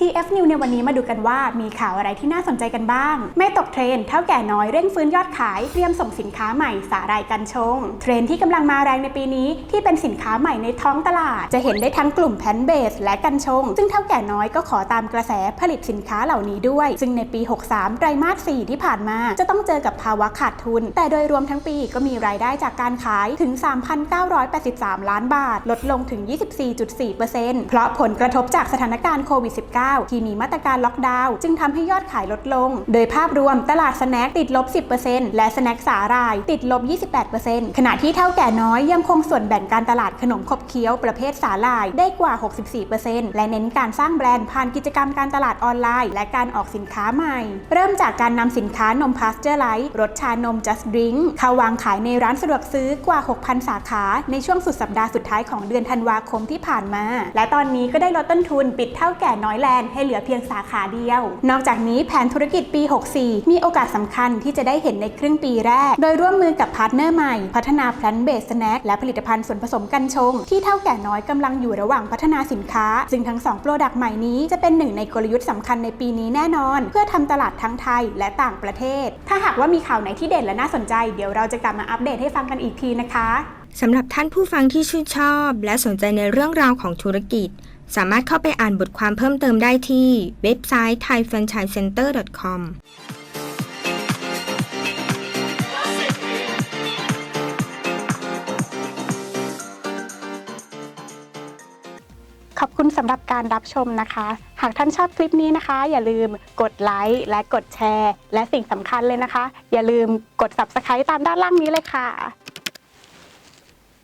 TF New ในวันนี้มาดูกันว่ามีข่าวอะไรที่น่าสนใจกันบ้าง ไม่ตกเทรนเท่าแก่น้อยเร่งฟื้นยอดขาย เตรียมส่งสินค้าใหม่สาหร่ายกันชง เทรนที่กำลังมาแรงในปีนี้ที่เป็นสินค้าใหม่ในท้องตลาด จะเห็นได้ทั้งกลุ่มแพนเบสและกันชง ซึ่งเท่าแก่น้อยก็ขอตามกระแสผลิตสินค้าเหล่านี้ด้วย ซึ่งในปี 63 ไตรมาส 4 ที่ผ่านมา จะต้องเจอกับภาวะขาดทุน แต่โดยรวมทั้งปีก็มีรายได้จากการขายถึง 3,983 ล้านบาท ลดลงถึง 24.4%เพราะผลกระทบจากสถานการณ์โควิด -19 ที่มีมาตรการล็อกดาวน์จึงทำให้ยอดขายลดลง โดยภาพรวมตลาดสแน็คติดลบ 10%และสแน็คสาหร่ายติดลบ 28%ขณะที่เท่าแก่น้อยยังคงส่วนแบ่งการตลาดขนมขบเคี้ยวประเภทสาหร่ายได้กว่า 64%และเน้นการสร้างแบรนด์ผ่านกิจกรรมการตลาดออนไลน์ และการออกสินค้าใหม่ เริ่มจากการนำสินค้านมพาสเจอร์ไลท์รสชานม Just Drink เข้าวางขายในร้านสะดวกซื้อกว่า 6,000 สาขาในช่วงสุดสัปดาห์สุดท้ายของเดือนธันวาคมที่ผ่านมา และตอนนี้ก็ได้ลดต้นทุนปิดเท่าแก่น้อยแล้วนด์ให้เหลือเพียงสาขาเดียว นอกจากนี้แผนธุรกิจปี 64 มีโอกาสสำคัญที่จะได้เห็นในครึ่งปีแรก โดยร่วมมือกับพาร์ทเนอร์ใหม่ พัฒนาแพลนเบสสแน็คและผลิตภัณฑ์ส่วนผสมกันชง ที่เท่าแก่น้อยกำลังอยู่ระหว่างพัฒนาสินค้า ซึ่งทั้ง2โปรดักต์ใหม่นี้จะเป็นหนึ่งในกลยุทธ์สำคัญในปีนี้แน่นอน เพื่อทำตลาดทั้งไทยและต่างประเทศ ถ้าหากว่ามีข่าวไหนที่เด่นและน่าสนใจเดี๋ยวเราจะกลับมาอัปเดตให้ฟังกันอีกทีนะคะสำหรับท่านผู้ฟังที่ชื่นชอบ และสนใจในเรื่องราวของธุรกิจ สามารถเข้าไปอ่านบทความเพิ่มเติมได้ที่เว็บไซต์ thaifranchisecenter.com ขอบคุณสำหรับการรับชมนะคะ หากท่านชอบคลิปนี้นะคะ อย่าลืมกดไลค์และกดแชร์ และสิ่งสำคัญเลยนะคะ อย่าลืมกด subscribe ตามด้านล่างนี้เลยค่ะ